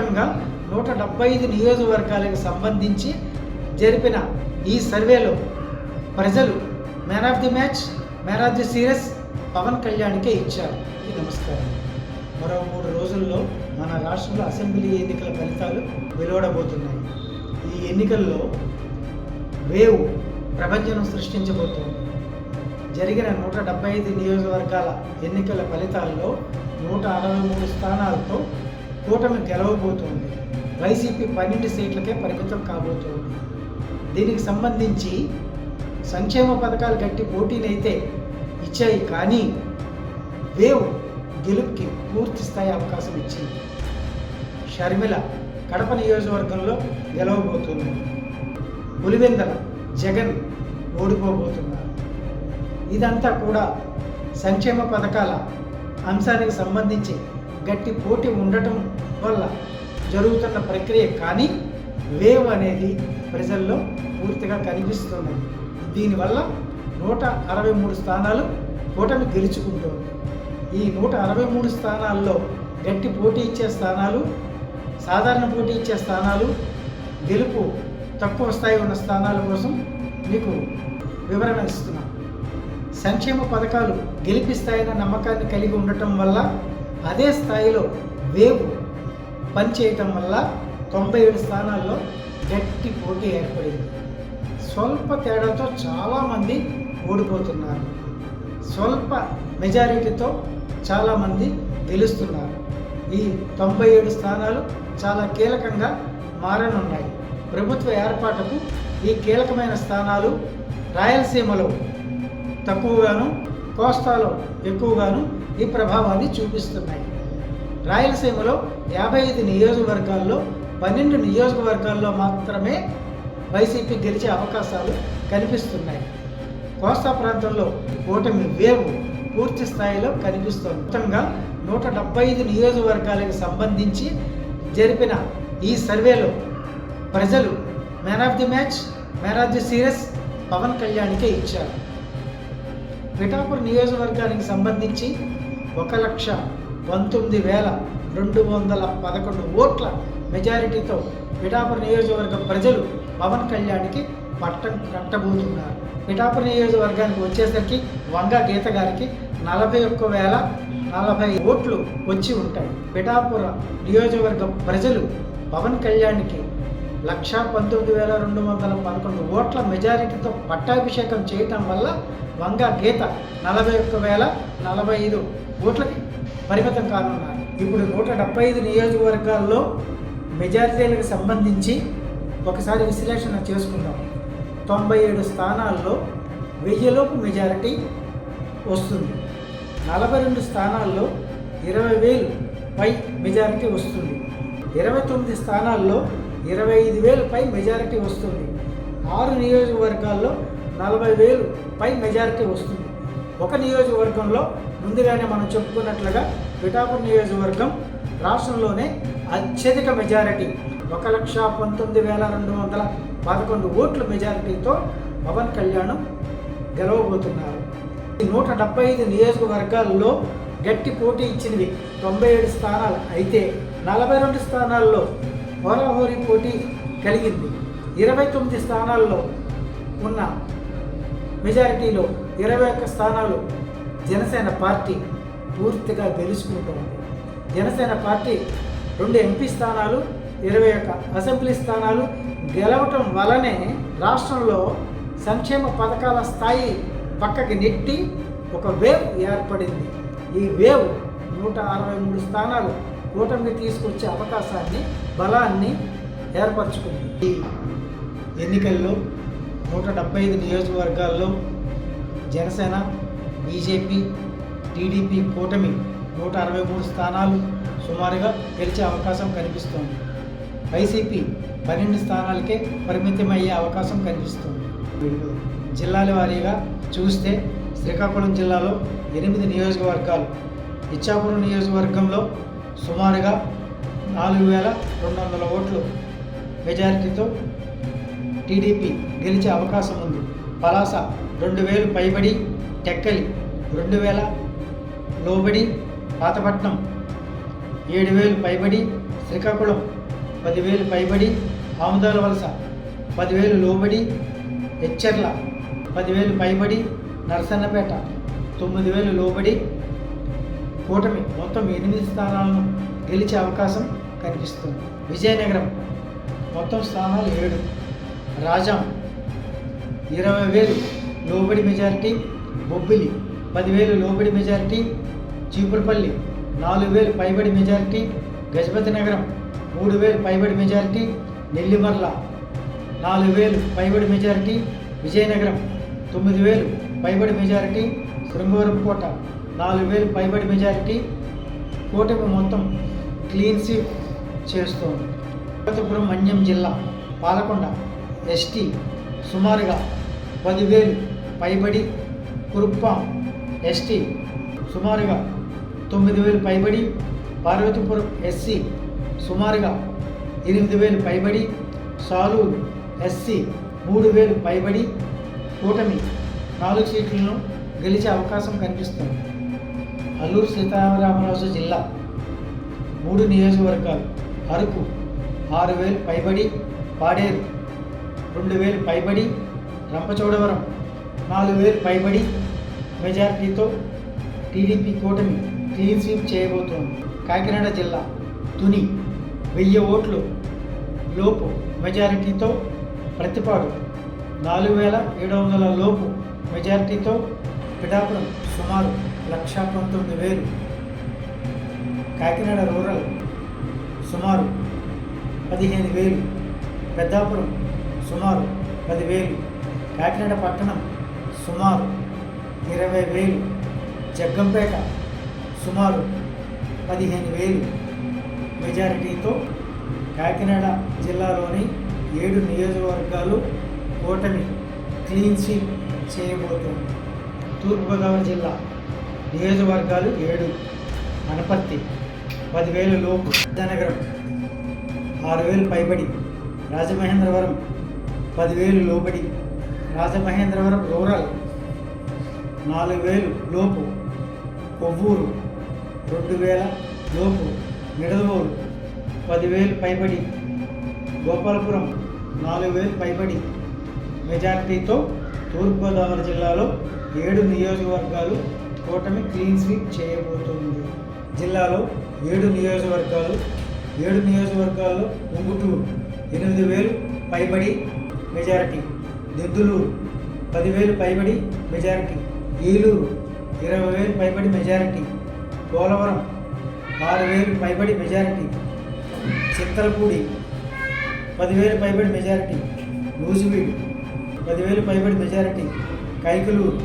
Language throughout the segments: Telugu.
మొత్తంగా నూట డెబ్బై ఐదు నియోజకవర్గాలకు సంబంధించి జరిపిన ఈ సర్వేలో ప్రజలు man of the match man of the series Pawan కళ్యాణ్కే ఇచ్చారు. ఈ నమస్కారం. మరో మూడు రోజుల్లో మన రాష్ట్రంలో అసెంబ్లీ ఎన్నికల ఫలితాలు వెలువడబోతున్నాయి. ఈ ఎన్నికల్లో వేవ్ ప్రపంచం సృష్టించబోతోంది. జరిగిన నూట డెబ్బై ఐదు నియోజకవర్గాల ఎన్నికల ఫలితాల్లో నూట అరవై మూడు స్థానాలతో కూటమి గెలవబోతోంది. వైసీపీ పన్నెండు సీట్లకే పరిమితం కాబోతోంది. దీనికి సంబంధించి సంక్షేమ పథకాలు గట్టి పోటీనైతే ఇచ్చాయి కానీ వేవ్ గెలుపుకి పూర్తి స్థాయి అవకాశం ఇచ్చింది. షర్మిల కడప నియోజకవర్గంలో గెలవబోతుంది. పులివెందల జగన్ ఓడిపోబోతున్నారు. ఇదంతా కూడా సంక్షేమ పథకాల అంశానికి సంబంధించి గట్టి పోటీ ఉండటం వల్ల జరుగుతున్న ప్రక్రియ కానీ వేవ్ అనేది ప్రజల్లో పూర్తిగా కనిపిస్తున్నది దీనివల్ల నూట అరవై మూడు స్థానాలు కూటమి గెలుచుకుంటోంది. ఈ నూట అరవై మూడు స్థానాల్లో గట్టి పోటీ ఇచ్చే స్థానాలు సాధారణ పోటీ ఇచ్చే స్థానాలు గెలుపు తక్కువ స్థాయి ఉన్న స్థానాల కోసం మీకు వివరణ ఇస్తున్నాను సంక్షేమ పథకాలు గెలిపిస్తాయన్న నమ్మకాన్ని కలిగి ఉండటం వల్ల అదే స్థాయిలో వేవు పనిచేయటం వల్ల తొంభై ఏడు స్థానాల్లో గట్టి పోటీ ఏర్పడింది. స్వల్ప తేడాతో చాలామంది ఓడిపోతున్నారు. స్వల్ప మెజారిటీతో చాలామంది గెలుస్తున్నారు. ఈ తొంభై ఏడు స్థానాలు చాలా కీలకంగా మారనున్నాయి. ప్రభుత్వ ఏర్పాటుకు ఈ కీలకమైన స్థానాలు రాయలసీమలో తక్కువగాను కోస్తాలో ఎక్కువగాను ఈ ప్రభావాన్ని చూపిస్తున్నాయి. రాయలసీమలో యాభై ఐదు నియోజకవర్గాల్లో పన్నెండు నియోజకవర్గాల్లో మాత్రమే వైసీపీ గెలిచే అవకాశాలు కనిపిస్తున్నాయి. కోస్తా ప్రాంతంలో ఓటమి వేవ్ పూర్తి స్థాయిలో కనిపిస్తుంది. మొత్తంగా నూట డెబ్బై ఐదు నియోజకవర్గాలకు సంబంధించి జరిపిన ఈ సర్వేలో ప్రజలు man of the match man of the series Pawan కళ్యాణ్కే ఇచ్చారు. పిఠాపూర్ నియోజకవర్గానికి సంబంధించి ఒక లక్ష పంతొమ్మిది వేల రెండు వందల పదకొండు ఓట్ల మెజారిటీతో పిఠాపురం నియోజకవర్గ ప్రజలు పవన్ కళ్యాణ్కి పట్టం కట్టబోతున్నారు. పిఠాపురం నియోజకవర్గానికి వచ్చేసరికి వంగ గీత గారికి నలభై ఒక్క వేల నలభై ఓట్లు వచ్చి ఉంటాయి. పిఠాపుర నియోజకవర్గ ప్రజలు పవన్ కళ్యాణ్కి లక్ష పంతొమ్మిది వేల రెండు వందల పదకొండు ఓట్ల మెజారిటీతో పట్టాభిషేకం చేయటం వల్ల వంగ గీత నలభై ఒక్క వేల నలభై ఐదు ఓట్లకి పరిమితం కానున్నారు. ఇప్పుడు నూట డెబ్బై ఐదు నియోజకవర్గాల్లో మెజారిటీలకు సంబంధించి ఒకసారి విశ్లేషణ చేసుకుందాం. తొంభై ఏడు స్థానాల్లో వెయ్యిలోపు మెజారిటీ వస్తుంది. నలభై రెండు స్థానాల్లో ఇరవై వేలు పై మెజారిటీ వస్తుంది. ఇరవై తొమ్మిది స్థానాల్లో ఇరవై ఐదు వేలు పై మెజారిటీ వస్తుంది. ఆరు నియోజకవర్గాల్లో నలభై వేలు పై మెజారిటీ వస్తుంది. ఒక నియోజకవర్గంలో ముందుగానే మనం చెప్పుకున్నట్లుగా పిఠాపురం నియోజకవర్గం రాష్ట్రంలోనే అత్యధిక మెజారిటీ. ఒక లక్ష పంతొమ్మిది వేల రెండు వందల పదకొండు ఓట్ల మెజారిటీతో పవన్ కళ్యాణ్ గెలవబోతున్నారు. ఈ నూట డెబ్బై ఐదు నియోజకవర్గాల్లో గట్టి పోటీ ఇచ్చినవి తొంభై ఏడు స్థానాలు. అయితే నలభై రెండు స్థానాల్లో హోరాహోరీ పోటీ కలిగింది. ఇరవై తొమ్మిది స్థానాల్లో ఉన్న మెజారిటీలో ఇరవై ఒక్క స్థానాలు జనసేన పార్టీ పూర్తిగా గెలుచుకుంటుంది. జనసేన పార్టీ రెండు ఎంపీ స్థానాలు ఇరవై ఒక్క అసెంబ్లీ స్థానాలు గెలవటం వలనే రాష్ట్రంలో సంక్షేమ పథకాల స్థాయి పక్కకి నెట్టి ఒక వేవ్ ఏర్పడింది. ఈ వేవ్ నూట అరవై మూడు స్థానాలు కూటమికి తీసుకొచ్చే అవకాశాన్ని బలాన్ని ఏర్పరచుకుంది. ఈ ఎన్నికల్లో నూట డెబ్బై ఐదు నియోజకవర్గాల్లో జనసేన బీజేపీ టీడీపీ కూటమి నూట అరవై మూడు స్థానాలు సుమారుగా గెలిచే అవకాశం కనిపిస్తోంది. వైసీపీ పన్నెండు స్థానాలకే పరిమితమయ్యే అవకాశం కనిపిస్తుంది. జిల్లాల వారీగా చూస్తే శ్రీకాకుళం జిల్లాలో ఎనిమిది నియోజకవర్గాలు ఇచ్చాపురం నియోజకవర్గంలో సుమారుగా నాలుగు వేల రెండు వందల ఓట్లు మెజారిటీతో టీడీపీ గెలిచే అవకాశం ఉంది. పలాస రెండు వేలు పైబడి టెక్కలి రెండు వేల లోబడి పాతపట్నం ఏడు వేలు పైబడి శ్రీకాకుళం పదివేలు పైబడి ఆముదాల వలస పదివేలు లోబడి హెచ్చర్ల పదివేలు పైబడి నరసన్నపేట తొమ్మిది వేలు లోబడి. కూటమి మొత్తం ఎనిమిది స్థానాలను గెలిచే అవకాశం కనిపిస్తుంది. విజయనగరం. మొత్తం స్థానాలు ఏడు. రాజాం ఇరవై వేలు. లోబడి మెజారిటీ బొబ్బిలి. పదివేలు లోబడి మెజారిటీ చీపురుపల్లి. నాలుగు వేలు పైబడి మెజారిటీ గజపతి నగరం. మూడు వేలు పైబడి మెజారిటీ నెల్లిమర్ల. నాలుగు వేలు పైబడి మెజారిటీ విజయనగరం. తొమ్మిది వేలు పైబడి మెజారిటీ శృంగవరపుకోట నాలుగు వేలు పైబడి మెజారిటీ కూటమి మొత్తం క్లీన్ స్వీప్. చేస్తోంది. అనంతపురం మన్యం జిల్లా పాలకొండ ఎస్టీ సుమారుగా పదివేలు పైబడి కురుప్పం ఎస్టీ సుమారుగా తొమ్మిది వేలు పైబడి పార్వతీపురం ఎస్సీ సుమారుగా ఎనిమిది వేలు పైబడి సాలూరు ఎస్సీ మూడు వేలు పైబడి కూటమి నాలుగు సీట్లను గెలిచే అవకాశం కనిపిస్తుంది. అల్లూరు సీతారామరాజు జిల్లా మూడు నియోజకవర్గాలు అరకు ఆరు వేలు పైబడి పాడేరు. రెండు వేలు పైబడి రంపచోడవరం. నాలుగు వేలు పైబడి మెజారిటీతో టీడీపీ కూటమి క్లీన్ స్వీప్ చేయబోతోంది. కాకినాడ జిల్లా తుని వెయ్యి ఓట్లు లోపు మెజారిటీతో ప్రతిపాడు. నాలుగు వేల ఏడు వందల లోపు మెజారిటీతో పిఠాపురం సుమారు లక్ష పంతొమ్మిది వేలు. కాకినాడ రూరల్ సుమారు పదిహేను వేలు. పెద్దాపురం సుమారు పదివేలు. కాకినాడ పట్టణం సుమారు ఇరవై వేలు. జగ్గంపేట సుమారు పదిహేను వేలు. మెజారిటీతో కాకినాడ జిల్లాలోని ఏడు నియోజకవర్గాలు ఓటమి క్లీన్ స్వీప్ చేయబోతుంది. తూర్పుగోదావరి జిల్లా నియోజకవర్గాలు ఏడు. అనపర్తి పదివేలు లోపు విజయనగరం ఆరు వేలు పైబడి రాజమహేంద్రవరం పదివేలు లోబడి రాజమహేంద్రవరం రూరల్ నాలుగు వేలు లోపు కొవ్వూరు రెండు వేల లోపు నిడదవోలు పదివేలు పైబడి గోపాలపురం నాలుగు వేలు పైబడి మెజార్టీతో తూర్పుగోదావరి జిల్లాలో ఏడు నియోజకవర్గాలు కూటమి క్లీన్ స్వీప్ చేయబోతోంది. జిల్లాలో ఏడు నియోజకవర్గాలు ఏడు నియోజకవర్గాల్లో ఉంగుటూరు ఎనిమిది వేలు పైబడి మెజారిటీ దిద్దులూరు పదివేలు పైబడి మెజారిటీ ఏలూరు ఇరవై వేలు పైబడి మెజారిటీ పోలవరం ఆరు వేలు పైబడి మెజారిటీ చిత్తలపూడి పదివేలు పైబడి మెజారిటీ లూజివీడు పదివేలు పైబడి మెజారిటీ కైకులూరు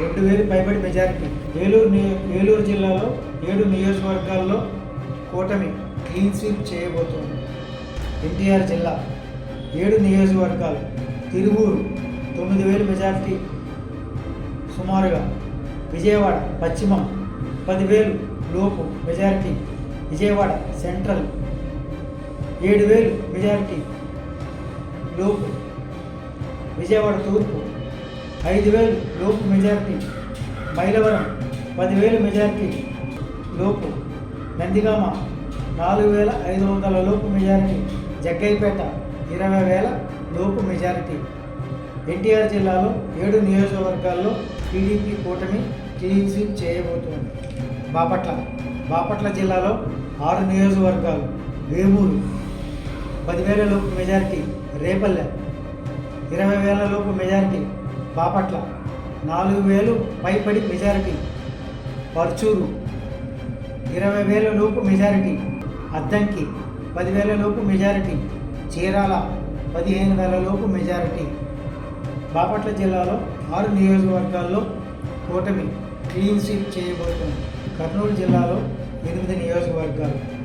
రెండు వేలు పైబడి మెజారిటీ. ఏలూరు ఏలూరు జిల్లాలో ఏడు నియోజకవర్గాల్లో కూటమి క్లీన్ స్వీప్ చేయబోతోంది. ఎన్టీఆర్ జిల్లా ఏడు నియోజకవర్గాలు తిరువూరు తొమ్మిది వేలు మెజార్టీ సుమారుగా విజయవాడ పశ్చిమం పదివేలు లోపు మెజారిటీ విజయవాడ సెంట్రల్ ఏడు వేలు మెజారిటీ లోపు విజయవాడ తూర్పు ఐదు వేలు లోపు మెజారిటీ మైలవరం పదివేలు మెజారిటీ లోపు నందిగామ నాలుగు వేల ఐదు వందల లోపు మెజారిటీ జగ్గైపేట ఇరవై వేల లోపు మెజారిటీ. ఎన్టీఆర్ జిల్లాలో ఏడు నియోజకవర్గాల్లో టీడీపీ కూటమి క్లీన్ స్వీప్ చేయబోతోంది. బాపట్ల బాపట్ల జిల్లాలో ఆరు నియోజకవర్గాలు వేమూరు పదివేల లోపు మెజారిటీ రేపల్లె ఇరవై వేల లోపు మెజారిటీ బాపట్ల నాలుగు వేలు పైపడి మెజారిటీ. పర్చూరు. ఇరవై వేల లోపు మెజారిటీ. అద్దంకి పదివేల లోపు మెజారిటీ. చీరాల పదిహేను వేల లోపు మెజారిటీ. బాపట్ల జిల్లాలో ఆరు నియోజకవర్గాల్లో కూటమి క్లీన్ స్వీప్ చేయబోతుంది. కర్నూలు జిల్లాలో ఎనిమిది నియోజకవర్గాలు.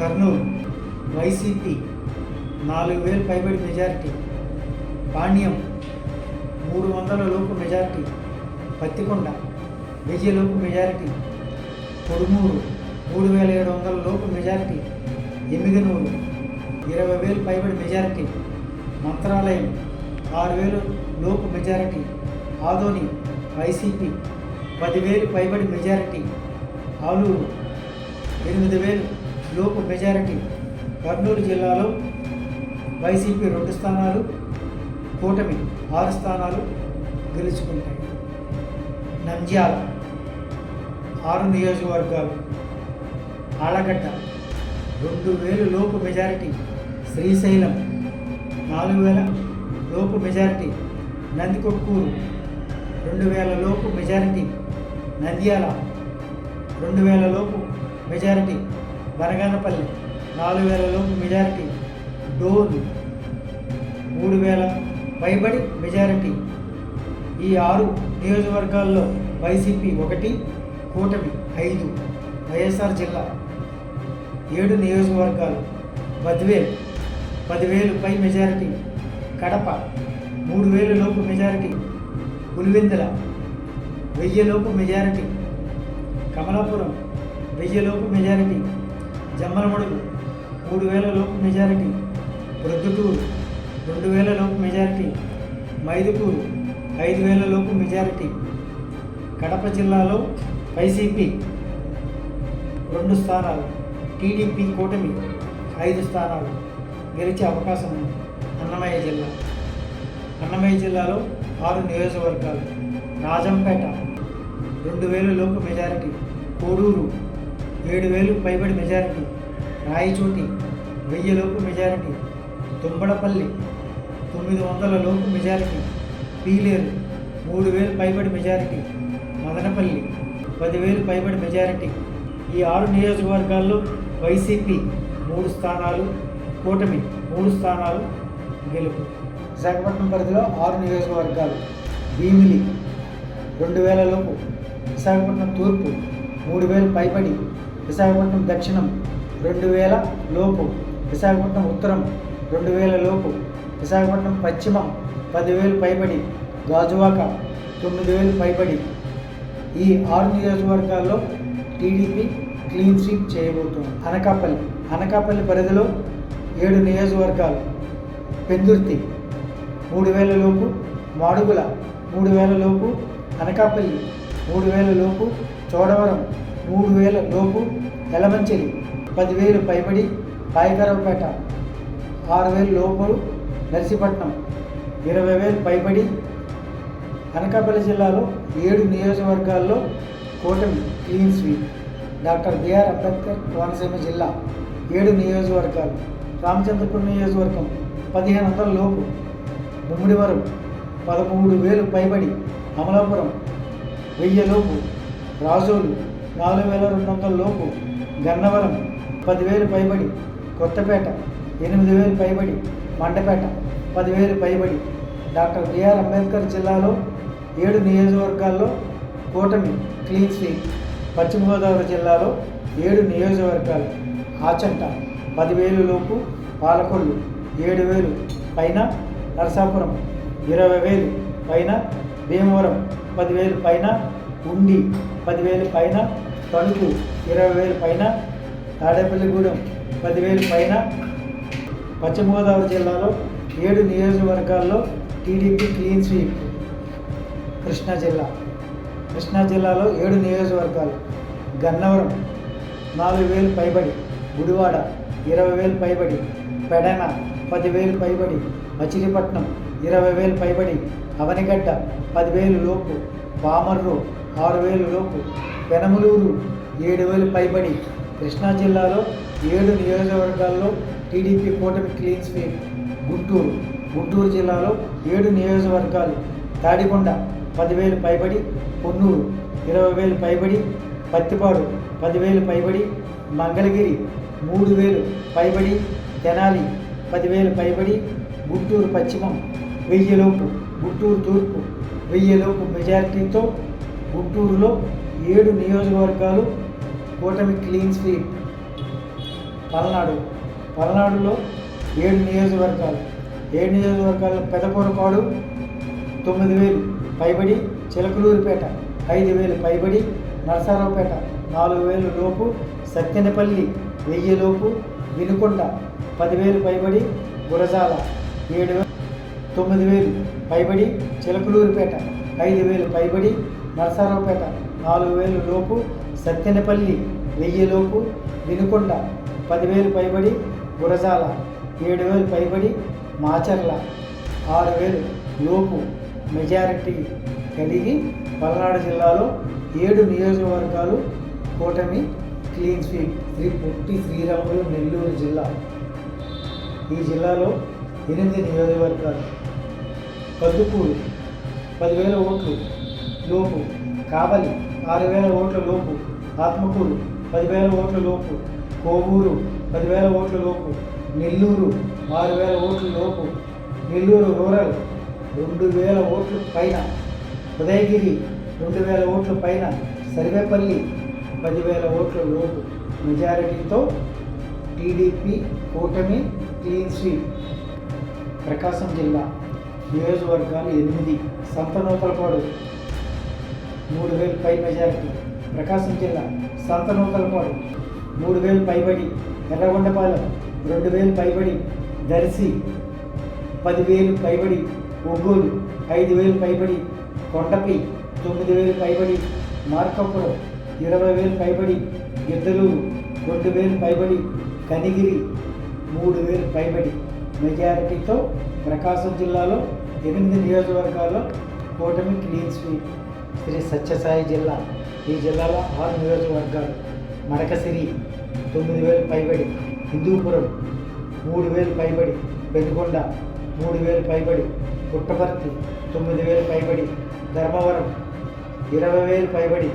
కర్నూలు వైసీపీ నాలుగు వేలు పైబడి మెజారిటీ. పాణ్యం మూడు వందల లోపు మెజారిటీ. పత్తికొండ లోపు మెజారిటీ పొడుమూరు మూడు వేల ఏడు వందల లోపు మెజారిటీ ఎమ్మిగనూరు ఇరవై వేలు పైబడి మెజారిటీ మంత్రాలయం ఆరు వేలు లోపు మెజారిటీ ఆదోని వైసీపీ పదివేలు పైబడి మెజారిటీ ఆలూరు ఎనిమిది వేలు లోపు మెజారిటీ కర్నూలు జిల్లాలో వైసీపీ రెండు స్థానాలు కూటమి ఆరు స్థానాలు గెలుచుకుంటాయి. నంద్యాల ఆరు నియోజకవర్గాలు. ఆలగడ్డ రెండు వేలు లోపు మెజారిటీ. శ్రీశైలం నాలుగు వేల లోపు మెజారిటీ. నందికొట్కూరు రెండు వేల లోపు మెజారిటీ. నంద్యాల రెండు వేల లోపు మెజారిటీ. బనగానపల్లి నాలుగు వేల లోపు మెజారిటీ. డోన్ మూడు వేల పైబడి మెజారిటీ. ఈ ఆరు నియోజకవర్గాల్లో వైసీపీ ఒకటి కూటమి ఐదు వైఎస్ఆర్ జిల్లా ఏడు నియోజకవర్గాలు బద్వేల్ పదివేలు పై మెజారిటీ కడప మూడు వేలు లోపు మెజారిటీ పులివెందుల వెయ్యి లోపు మెజారిటీ కమలాపురం వెయ్యి లోపు మెజారిటీ జమ్మలమడుగు మూడు వేల లోపు మెజారిటీ ప్రొద్దుటూరు రెండు వేల లోపు మెజారిటీ మైదుకూరు ఐదు వేల లోపు మెజారిటీ. కడప జిల్లాలో వైసీపీ రెండు స్థానాలు టీడీపీ కూటమి ఐదు స్థానాలు గెలిచే అవకాశం ఉంది. అన్నమయ్య జిల్లా. అన్నమయ్య జిల్లాలో ఆరు నియోజకవర్గాలు. రాజంపేట రెండు వేల లోపు మెజారిటీ. కోడూరు ఏడు వేలు పైబడి మెజారిటీ. రాయచోటి వెయ్యి లోపు మెజారిటీ. తుంబడపల్లి తొమ్మిది వందల లోపు మెజారిటీ. పీలేరు మూడు వేలు పైబడి మెజారిటీ. మదనపల్లి పదివేలు పైబడి మెజారిటీ. ఈ ఆరు నియోజకవర్గాల్లో వైసీపీ మూడు స్థానాలు కూటమి మూడు స్థానాలు గెలుపు. విశాఖపట్నం పరిధిలో ఆరు నియోజకవర్గాలు. భీమిలి రెండు వేల లోపు. విశాఖపట్నం తూర్పు మూడు వేలు పైబడి. విశాఖపట్నం దక్షిణం రెండు వేల లోపు. విశాఖపట్నం ఉత్తరం రెండు వేల లోపు. విశాఖపట్నం పశ్చిమం పదివేలు పైబడి. గాజువాక తొమ్మిది వేలు పైబడి. ఈ ఆరు నియోజకవర్గాల్లో టీడీపీ క్లీన్ స్వీప్ చేయబోతుంది. అనకాపల్లి. అనకాపల్లి పరిధిలో ఏడు నియోజకవర్గాలు. పెందుర్తి మూడు వేల లోపు మాడుగుల మూడు వేల లోపు అనకాపల్లి మూడు వేల లోపు చోడవరం మూడు వేల లోపు ఎలమంచిలి పదివేలు పైబడి పాయకరవపేట ఆరు వేలు లోపు నర్సీపట్నం ఇరవై వేలు పైబడి అనకాపల్లి జిల్లాలో ఏడు నియోజకవర్గాల్లో కూటమి clean sweep. Doctor BR Ambedkar Konaseema జిల్లా ఏడు నియోజకవర్గాలు. రామచంద్రపురం నియోజకవర్గం పదిహేను వందల లోపు. ముమ్మిడివరం పదమూడు వేలు పైబడి. అమలాపురం వెయ్యి లోపు. రాజోలు నాలుగు వేల రెండు వందల లోపు. గన్నవరం పదివేలు పైబడి. కొత్తపేట ఎనిమిది వేలు పైబడి. మండపేట పదివేలు పైబడి. డాక్టర్ బిఆర్ అంబేద్కర్ జిల్లాలో ఏడు నియోజకవర్గాల్లో కూటమి క్లీన్ స్వీప్. పశ్చిమ గోదావరి జిల్లాలో ఏడు నియోజకవర్గాలు. ఆచంట పదివేలు లోపు పాలకొల్లు ఏడు వేలు పైన నరసాపురం ఇరవై వేలు పైన భీమవరం పదివేలు పైన ఉండి పదివేలు పైన తణుకు ఇరవై వేలు పైన తాడేపల్లిగూడెం పదివేలు పైన పశ్చిమ గోదావరి జిల్లాలో ఏడు నియోజకవర్గాల్లో టీడీపీ క్లీన్ స్వీప్. కృష్ణా జిల్లా. కృష్ణా జిల్లాలో ఏడు నియోజకవర్గాలు. గన్నవరం నాలుగు వేలు పైబడి గుడివాడ ఇరవై వేలు పైబడి పెడన పదివేలు పైబడి మచిలీపట్నం ఇరవై వేలు పైబడి అవనిగడ్డ పదివేలు లోపు పామర్రు ఆరు వేలు లోపు పెనమలూరు ఏడు వేలు పైబడి. కృష్ణా జిల్లాలో ఏడు నియోజకవర్గాల్లో టీడీపీ కూటమి క్లీన్ స్వీప్. గుంటూరు గుంటూరు జిల్లాలో ఏడు నియోజకవర్గాలు. తాడికొండ పదివేలు పైబడి పొన్నూరు ఇరవై వేలు పైబడి పత్తిపాడు పదివేలు పైబడి మంగళగిరి మూడు వేలు పైబడి తెనాలి పదివేలు పైబడి గుంటూరు పశ్చిమం వెయ్యిలోపు గుంటూరు తూర్పు వెయ్యిలోపు మెజారిటీతో గుంటూరులో ఏడు నియోజకవర్గాలు కూటమి క్లీన్ స్వీప్. పల్నాడు పల్నాడులో ఏడు నియోజకవర్గాలు. ఏడు నియోజకవర్గాలు పెదకూరపాడు తొమ్మిది వేలు. పైబడి చిలకలూరిపేట ఐదు వేలు పైబడి నరసరావుపేట నాలుగు వేలు లోపు సత్తెనపల్లి వెయ్యి లోపు వినుకొండ పదివేలు పైబడి గురజాల ఏడు వేలు తొమ్మిది వేలు పైబడి చిలకలూరిపేట ఐదు వేలు పైబడి నరసరావుపేట నాలుగు వేలు లోపు సత్తెనపల్లి వెయ్యి లోపు వినుకొండ పదివేలు పైబడి గురజాల ఏడు వేలు పైబడి మాచర్ల ఆరు వేలు లోపు మెజారిటీ కలిగి పల్నాడు జిల్లాలో ఏడు నియోజకవర్గాలు కూటమి క్లీన్ స్వీప్ శ్రీ పొట్టి శ్రీరాములు నెల్లూరు జిల్లా. ఈ జిల్లాలో ఎనిమిది నియోజకవర్గాలు. కద్దుకూరు పదివేల ఓట్లు లోపు. కావలి ఆరు వేల ఓట్ల లోపు. ఆత్మకూరు పదివేల ఓట్ల లోపు. కోవూరు పదివేల ఓట్ల లోపు. నెల్లూరు ఆరు వేల ఓట్ల లోపు. నెల్లూరు రూరల్ రెండు వేల ఓట్ల పైన ఉదయగిరి రెండు వేల ఓట్ల పైన సర్వేపల్లి పదివేల ఓట్ల లోటు మెజారిటీతో టీడీపీ కూటమి క్లీన్ స్వీప్. ప్రకాశం జిల్లా నియోజకవర్గాలు ఎనిమిది సంతనూతలపాడు మూడు వేలు పై మెజారిటీ. ప్రకాశం జిల్లా సంతనూతలపాడు మూడు వేలు పైబడి ఎర్రగొండపాలెం రెండు వేలు పైబడి దర్శి పదివేలు పైబడి ఒంగోలు ఐదు వేలు పైబడి కొండపి తొమ్మిది వేలు పైబడి మార్కాపురం ఇరవై వేలు పైబడి గిద్దలూరు రెండు వేలు పైబడి కనిగిరి మూడు వేలు పైబడి. మెజారిటీతో ప్రకాశం జిల్లాలో ఎనిమిది నియోజకవర్గాల్లో కూటమి క్లీన్ స్వీప్. శ్రీ సత్యసాయి జిల్లా. ఈ జిల్లాలో ఆరు నియోజకవర్గాలు. మడకసిరి తొమ్మిది వేలు పైబడి హిందూపురం మూడు వేలు పైబడి పెనుకొండ మూడు వేలు పైబడి పుట్టపర్తి తొమ్మిది వేలు పైబడి ధర్మవరం ఇరవై వేలు పైబడి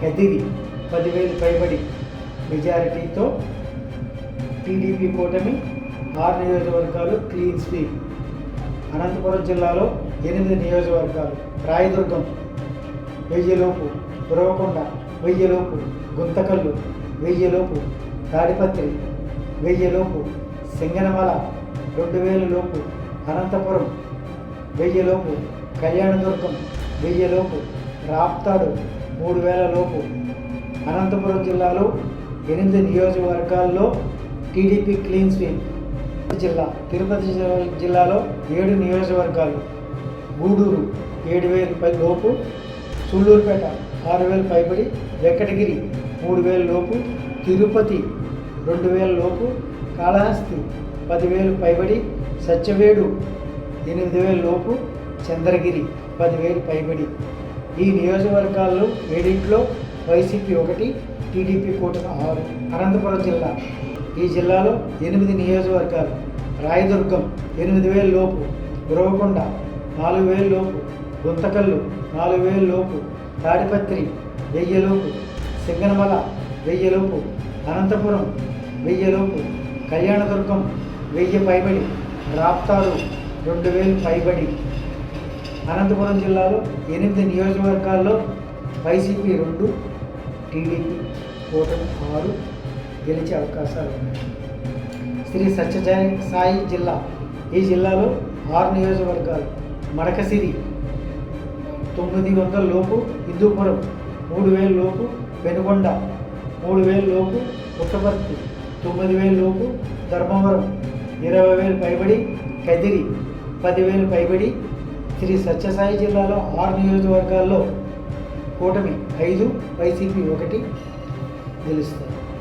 కదిరి పదివేలు పైబడి మెజారిటీతో టీడీపీ కూటమి ఆరు నియోజకవర్గాలు క్లీన్ స్వీప్. అనంతపురం జిల్లాలో ఎనిమిది నియోజకవర్గాలు. రాయదుర్గం వెయ్యిలోపు ఉరవకొండ వెయ్యిలోపు గుంతకల్లు వెయ్యిలోపు తాడిపత్రి వెయ్యిలోపు సింగనమల రెండు వేలు లోపు అనంతపురం వెయ్యిలోపు కళ్యాణదుర్గం వెయ్యిలోపు రాప్తాడు మూడు వేల లోపు. అనంతపురం జిల్లాలో ఎనిమిది నియోజకవర్గాల్లో టీడీపీ క్లీన్ స్వీప్. జిల్లా తిరుపతి జిల్లాలో ఏడు నియోజకవర్గాలు. గూడూరు ఏడు వేలు పై లోపు. సూళ్ళూరుపేట ఆరు వేలు పైబడి. వెంకటగిరి మూడు వేల లోపు. తిరుపతి రెండు వేల లోపు. కాళహస్తి పదివేలు పైబడి. సత్యవేడు ఎనిమిది వేల లోపు చంద్రగిరి పదివేలు పైబడి. ఈ నియోజకవర్గాల్లో ఏడింట్లో వైసీపీ ఒకటి టీడీపీ కూటమి ఆరు. అనంతపురం జిల్లా. ఈ జిల్లాలో ఎనిమిది నియోజకవర్గాలు. రాయదుర్గం ఎనిమిది వేల లోపు. గురవకొండ నాలుగు వేల లోపు. గుంతకల్లు నాలుగు వేల లోపు. తాడిపత్రి వెయ్యి లోపు. సింగనమల వెయ్యి లోపు. అనంతపురం వెయ్యి లోపు. కళ్యాణదుర్గం వెయ్యి పైబడి. రాప్తారు రెండు వేలు పైబడి అనంతపురం జిల్లాలో ఎనిమిది నియోజకవర్గాల్లో వైసీపీ రెండు టీడీపీ కూటమి ఆరు గెలిచే అవకాశాలు ఉన్నాయి. శ్రీ సత్యసాయి సాయి జిల్లా ఈ జిల్లాలో ఆరు నియోజకవర్గాలు. మడకసిరి తొమ్మిది వందల లోపు హిందూపురం మూడు వేల లోపు పెనుగొండ మూడు వేల లోపు పుట్టపర్తి తొమ్మిది వేల లోపు ధర్మవరం ఇరవై వేలు పైబడి కదిరి పదివేలు పైబడి శ్రీ సత్యసాయి జిల్లాలో ఆరు నియోజకవర్గాల్లో కూటమి ఐదు వైసీపీ ఒకటి గెలుస్తారు